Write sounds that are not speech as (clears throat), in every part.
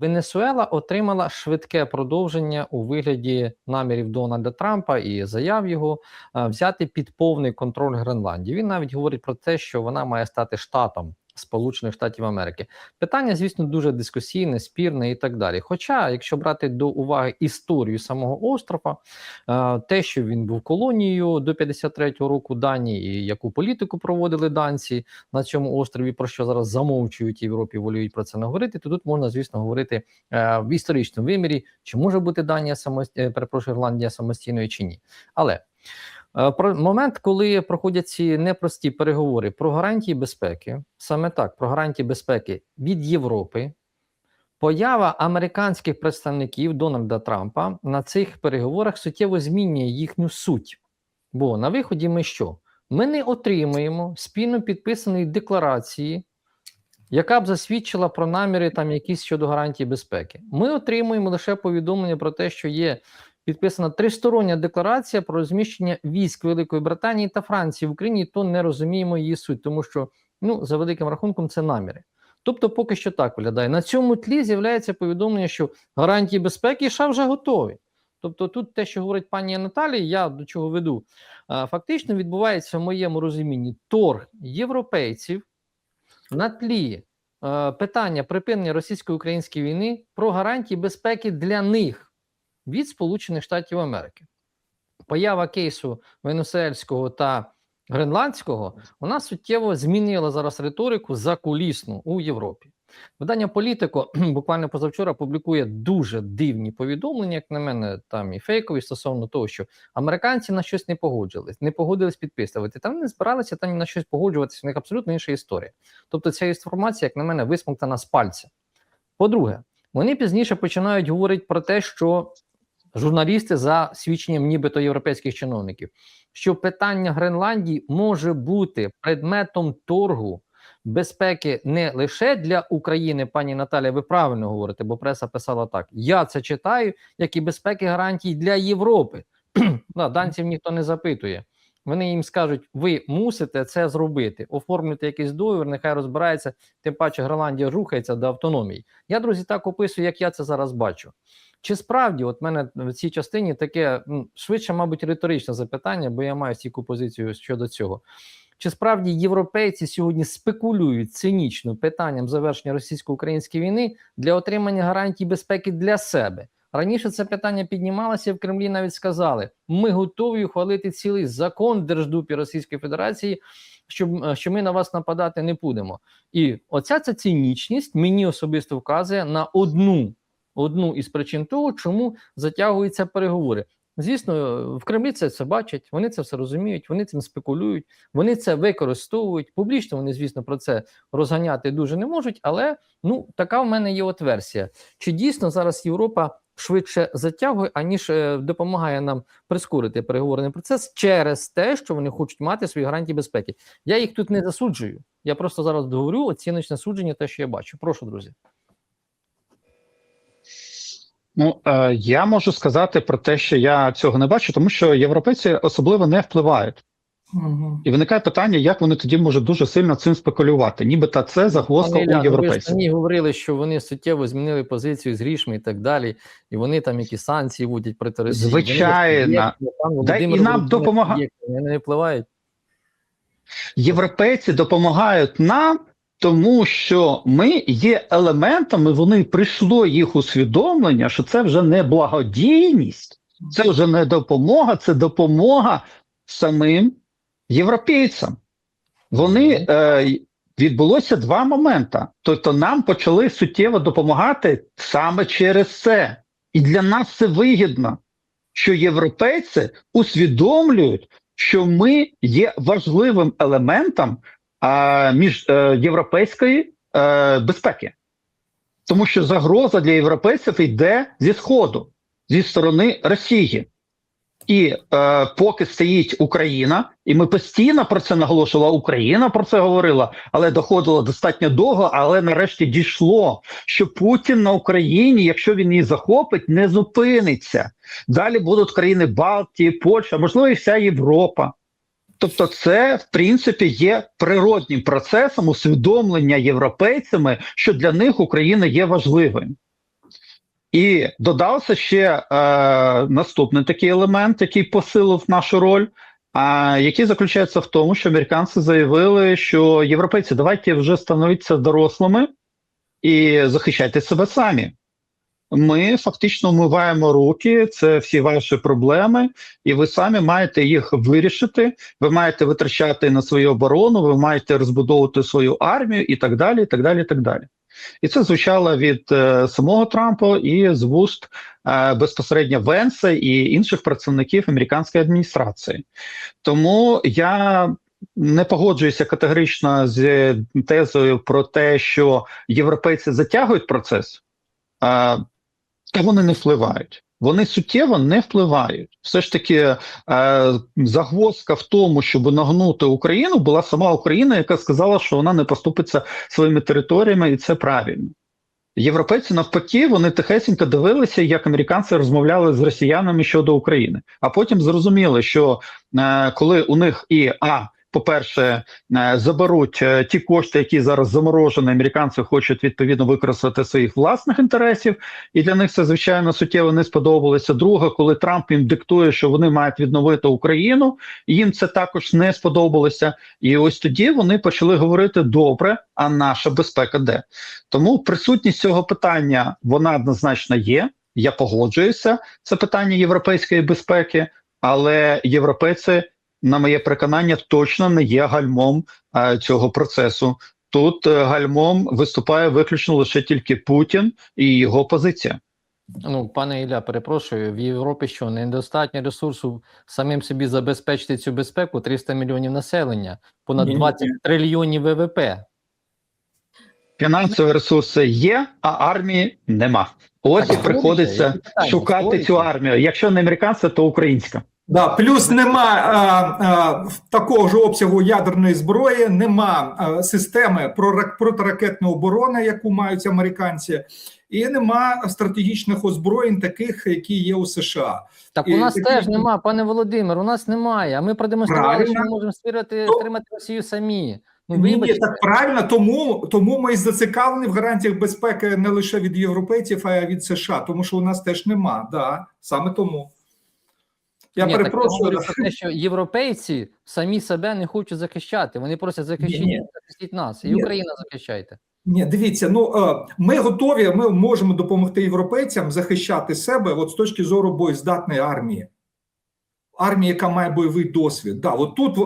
Венесуела отримала швидке продовження у вигляді намірів Дональда Трампа і заяв його е, взяти під повний контроль Гренландії. Він навіть говорить про те, що вона має стати штатом Сполучених Штатів Америки. Питання, звісно, дуже дискусійне, спірне і так далі. Хоча, якщо брати до уваги історію самого острова, е, те, що він був колонією до 53-го року Данії, і яку політику проводили данці на цьому острові, про що зараз замовчують Європі, волюють про це не говорити, то тут можна, звісно, говорити е, в історичному вимірі, чи може бути Данія самостійною, перепрошую, Ірландія самостійною чи ні. Але Е, момент, коли проходять ці непрості переговори про гарантії безпеки, саме так, про гарантії безпеки від Європи, поява американських представників Дональда Трампа на цих переговорах суттєво змінює їхню суть. Бо на виході ми що? Ми не отримуємо спільно підписаної декларації, яка б засвідчила про наміри там якісь щодо гарантії безпеки. Ми отримуємо лише повідомлення про те, що є підписана тристороння декларація про розміщення військ Великої Британії та Франції в Україні, то не розуміємо її суть, тому що ну за великим рахунком це наміри. Тобто, поки що так виглядає. На цьому тлі з'являється повідомлення, що гарантії безпеки США вже готові. Тобто, тут те, що говорить пані Наталія, я до чого веду, фактично відбувається в моєму розумінні торг європейців на тлі питання припинення російсько-української війни про гарантії безпеки для них від Сполучених Штатів Америки. Поява кейсу Венесуельського та Гренландського вона суттєво змінила зараз риторику закулісну у Європі. Видання політико (clears throat) буквально позавчора публікує дуже дивні повідомлення, як на мене, там і фейкові стосовно того, що американці на щось не погоджились, не погодились підписувати. Там не збиралися там на щось погоджуватися. У них абсолютно інша історія. Тобто, ця інформація, як на мене, висмоктана з пальця. По-друге, вони пізніше починають говорити про те, що журналісти за свідченням нібито європейських чиновників, що питання Гренландії може бути предметом торгу безпеки не лише для України, пані Наталя, ви правильно говорите, бо преса писала так: я це читаю, як і безпеки гарантій для Європи. (clears throat) да, Данців ніхто не запитує. Вони їм скажуть, ви мусите це зробити, оформлюйте якийсь договір, нехай розбирається, тим паче Гренландія рухається до автономії. Я, друзі, так описую, як я це зараз бачу. Чи справді, от мене в цій частині таке швидше, мабуть, риторичне запитання, бо я маю стійку позицію щодо цього. Чи справді європейці сьогодні спекулюють цинічно питанням завершення російсько-української війни для отримання гарантій безпеки для себе? Раніше це питання піднімалося в Кремлі. Навіть сказали: ми готові ухвалити цілий закон Держдупі Російської Федерації, щоб що ми на вас нападати не будемо. І оця ця цинічність мені особисто вказує на одну одну із причин того, чому затягуються переговори. Звісно, в Кремлі це все бачать, вони це все розуміють, вони цим спекулюють, вони це використовують. Публічно вони, звісно, про це розганяти дуже не можуть. Але ну така в мене є от версія. Чи дійсно зараз Європа швидше затягує, аніж е, допомагає нам прискорити переговорний процес через те, що вони хочуть мати свої гарантії безпеки? Я їх тут не засуджую. Я просто зараз говорю оціночне судження, те, що я бачу. Прошу, друзі. Ну е, я можу сказати про те, що я цього не бачу, тому що європейці особливо не впливають. Угу. І виникає питання, як вони тоді можуть дуже сильно цим спекулювати, нібито це загвоздка у європейців. Вони говорили, що вони суттєво змінили позицію з грішми і так далі, і вони там якісь санкції вводять проти Росії. Звичайно, да, і нам допомагають. Вони не впливають. Європейці допомагають нам тому що ми є елементами, вони прийшло їх усвідомлення, що це вже не благодійність, це вже не допомога, це допомога самим європейцям. Вони е, відбулося два моменти. Тобто нам почали суттєво допомагати саме через це. І для нас це вигідно, що європейці усвідомлюють, що ми є важливим елементом а, між е, європейської е, безпеки, тому що загроза для європейців йде зі сходу, зі сторони Росії. І е, поки стоїть Україна, і ми постійно про це наголошували, Україна про це говорила, але доходило достатньо довго. Але нарешті дійшло, що Путін на Україні, якщо він її захопить, не зупиниться. Далі будуть країни Балтії, Польща, можливо, і вся Європа. Тобто, це в принципі є природнім процесом усвідомлення європейцями, що для них Україна є важливим. І додався ще е, наступний такий елемент, який посилив нашу роль. А який заключається в тому, що американці заявили, що європейці давайте вже становіться дорослими і захищайте себе самі. Ми фактично вмиваємо руки, це всі ваші проблеми, і ви самі маєте їх вирішити. Ви маєте витрачати на свою оборону, ви маєте розбудовувати свою армію і так далі. І так далі, і так далі. І це звучало від е, самого Трампа і з вуст е, безпосередньо Венса і інших працівників американської адміністрації. Тому я не погоджуюся категорично з тезою про те, що європейці затягують процес, а, та вони не впливають. Вони суттєво не впливають. Все ж таки, е, загвоздка в тому, щоб нагнути Україну, була сама Україна, яка сказала, що вона не поступиться своїми територіями, і це правильно. Європейці навпаки, вони тихесенько дивилися, як американці розмовляли з росіянами щодо України. А потім зрозуміли, що е, коли у них і а по-перше, е, заберуть е, ті кошти, які зараз заморожені, американці хочуть відповідно використати своїх власних інтересів, і для них це звичайно суттєво не сподобалося. Друге, коли Трамп їм диктує, що вони мають відновити Україну, їм це також не сподобалося. І ось тоді вони почали говорити: добре, а наша безпека де? Тому присутність цього питання вона однозначно є. Я погоджуюся. Це питання європейської безпеки, але європейці на моє переконання, точно не є гальмом е, цього процесу. Тут е, гальмом виступає виключно лише тільки Путін і його позиція. Ну, пане Ілля, перепрошую, в Європі що недостатньо ресурсу самим собі забезпечити цю безпеку 300 мільйонів населення, понад Ні-ні. 20 трильйонів ВВП. Фінансові ресурси є, а армії нема. Ось Так, і приходиться шукати цю армію. Якщо не американська, то українська. Да, плюс нема а, а, такого ж обсягу ядерної зброї, нема а, системи прорак- протиракетної оборони, яку мають американці, і нема стратегічних озброєнь, таких, які є у США. Так І у нас такі- теж нема, пане Володимир, у нас немає. А ми продемонстрували, що ми можемо створити, Ну, стримати Росію самі. Ну, Ні, ні, так правильно, тому, тому ми і зацікавлені в гарантіях безпеки не лише від європейців, а й від США, тому що у нас теж нема. Да, саме тому. Я Ні, так перепрошую. говорю про те, що (laughs) європейці самі себе не хочуть захищати. Вони просять захищіть, Ні, ні. захистіть нас, і Ні. Україна захищайте. Ні, дивіться, ну е, ми готові, ми можемо допомогти європейцям захищати себе от з точки зору боєздатної армії. Армія, яка має бойовий досвід. Да, от тут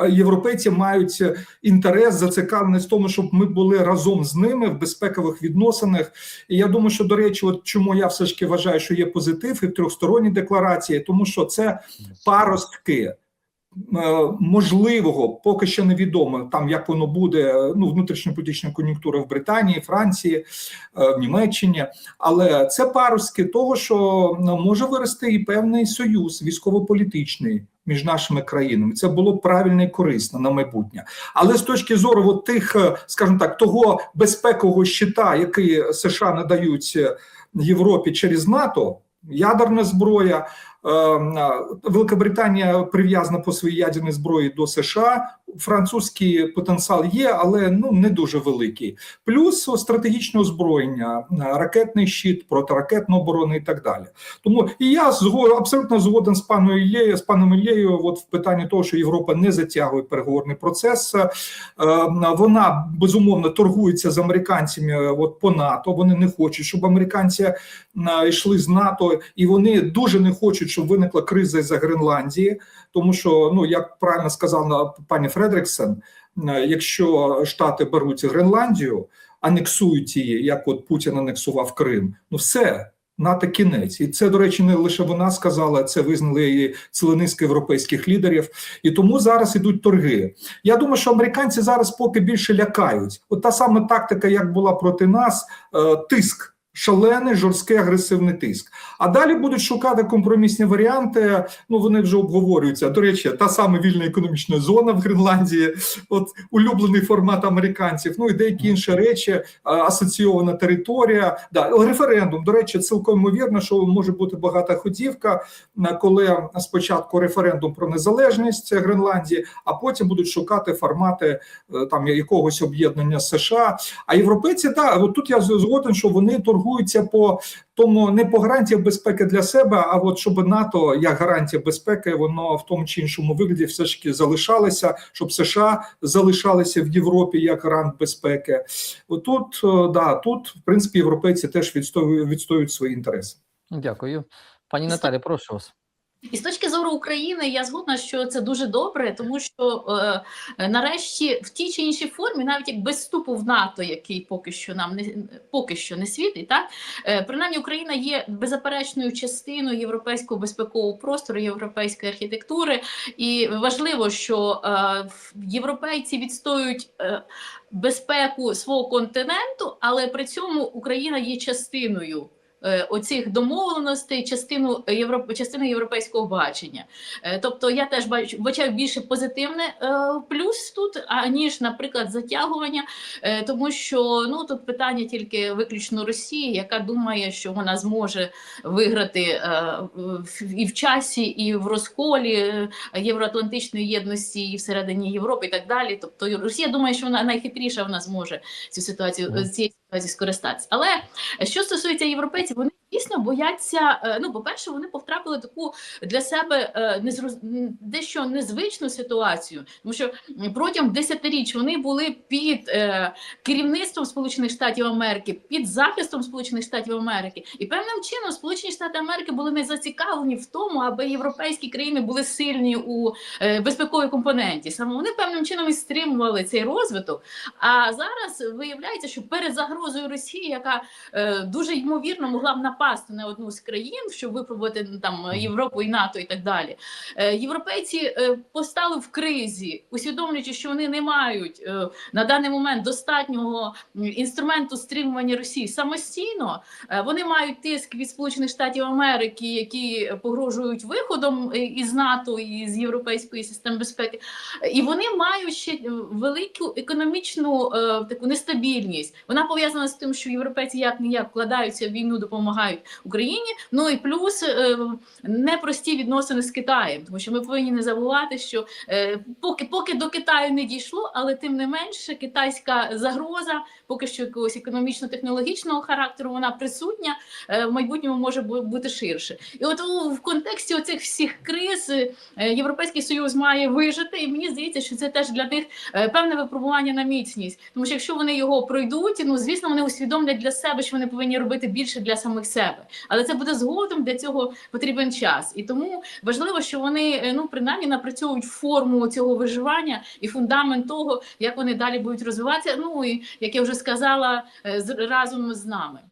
е, європейці мають е, інтерес, зацікавленість в тому, щоб ми були разом з ними в безпекових відносинах. І я думаю, що до речі, от чому я все ж таки вважаю, що є позитив і в трьохсторонній декларації, тому що це паростки е, можливого, поки що невідомо там, як воно буде. е, Ну, внутрішньополітична кон'юнктура в Британії, Франції, е, в Німеччині, але це паростки того, що е, може вирости і певний союз військово-політичний. Між нашими країнами це було правильно і корисно на майбутнє, але з точки зору от тих, е, скажімо так, того безпекового щита, який США надають е, Європі через НАТО, ядерна зброя, Е, Великобританія прив'язана по своїй ядерній зброї до США. Французький потенціал є, але ну не дуже великий. Плюс стратегічне озброєння, е, ракетний щит, протиракетна оборона і так далі. Тому і я зго- абсолютно згоден з паном Іллею, з паном Іллею, от в питанні того, що Європа не затягує переговорний процес. Е, Вона безумовно торгується з американцями. е, От по НАТО. Вони не хочуть, щоб американці йшли з НАТО, і вони дуже не хочуть, щоб виникла криза за Гренландії, тому що ну як правильно сказала пані Фредриксен, е, якщо Штати беруть Гренландію, анексують її, як от Путін анексував Крим, ну все. НАТО кінець, і це до речі, не лише вона сказала, це визнали і ціла низка європейських лідерів. І тому зараз ідуть торги. Я думаю, що американці зараз поки більше лякають. От та сама тактика, як була проти нас, е, тиск. Шалений, жорсткий, агресивний тиск. А далі будуть шукати компромісні варіанти. Ну вони вже обговорюються. До речі, та сама вільна економічна зона в Гренландії, от улюблений формат американців. Ну і деякі інші речі, асоційована територія. Да, референдум. До речі, цілком ймовірно, що може бути багатоходівка, е, коли спочатку референдум про незалежність Гренландії, а потім будуть шукати формати е, там якогось об'єднання США. А європейці, да, от тут я згоден, що вони торгують торгуються по тому не по гарантіях безпеки для себе, а от щоб НАТО як гарантія безпеки, воно в тому чи іншому вигляді все ж таки залишалося, щоб США залишалися в Європі як гарант безпеки. Отут, е, да, тут, в принципі, європейці теж відстоюють, відстоюють свої інтереси. Дякую. Пані Наталі, прошу вас. І з точки зору України я згодна, що це дуже добре, тому що е, нарешті в тій чи іншій формі, навіть як без вступу в НАТО, який поки що нам не поки що не світить, так е, принаймні Україна є беззаперечною частиною європейського безпекового простору, європейської архітектури, і важливо, що е, європейці відстоюють е, безпеку свого континенту, але при цьому Україна є частиною оцих домовленостей, частину європ... частини європейського бачення. Е, Тобто я теж бачу бачаю більше позитивне е, плюс тут, аніж, наприклад, затягування, е, тому що ну тут питання тільки виключно Росії, яка думає, що вона зможе виграти е, і в часі, і в розколі е, євроатлантичної єдності, і всередині Європи, і так далі. Тобто Росія думає, що вона найхитріша, вона зможе цю ситуацію з цієї ситуації скористатися. Але що стосується європейців, вони дійсно бояться. е, Ну, по-перше, вони повтрапили таку для себе е, незроз... дещо незвичну ситуацію, тому що протягом десятиріч вони були під е, керівництвом Сполучених Штатів Америки, під захистом Сполучених Штатів Америки, і певним чином Сполучені Штати Америки були не зацікавлені в тому, аби європейські країни були сильні у е, безпековій компоненті. Саме вони певним чином і стримували цей розвиток. А зараз виявляється, що перед Росії, яка е, дуже ймовірно могла б напасти на одну з країн, щоб випробувати ну, там Європу і НАТО і так далі. Е, європейці е, постали в кризі, усвідомлюючи, що вони не мають е, на даний момент достатнього інструменту стримування Росії самостійно. Е, вони мають тиск від Сполучених Штатів Америки, які погрожують виходом е, із НАТО і з європейської системи безпеки. І вони мають ще е, велику економічну е, таку нестабільність. Вона пов'язана з тим, що європейці як ніяк вкладаються в війну, допомагають Україні. Ну і плюс е, непрості відносини з Китаєм, тому що ми повинні не забувати, що е, поки поки до Китаю не дійшло, але тим не менше китайська загроза, поки що якогось економічно-технологічного характеру, вона присутня е, в майбутньому може бути ширше. І от в контексті оцих всіх криз Європейський Союз має вижити, і мені здається, що це теж для них певне випробування на міцність. Тому що якщо вони його пройдуть, ну звісно, вони усвідомлять для себе, що вони повинні робити більше для самих себе. Але це буде згодом. Для цього потрібен час. І тому важливо, що вони е, ну принаймні напрацьовують форму цього виживання і фундамент того, як вони далі будуть розвиватися. Ну і як я вже сказала, е, з- разом з нами.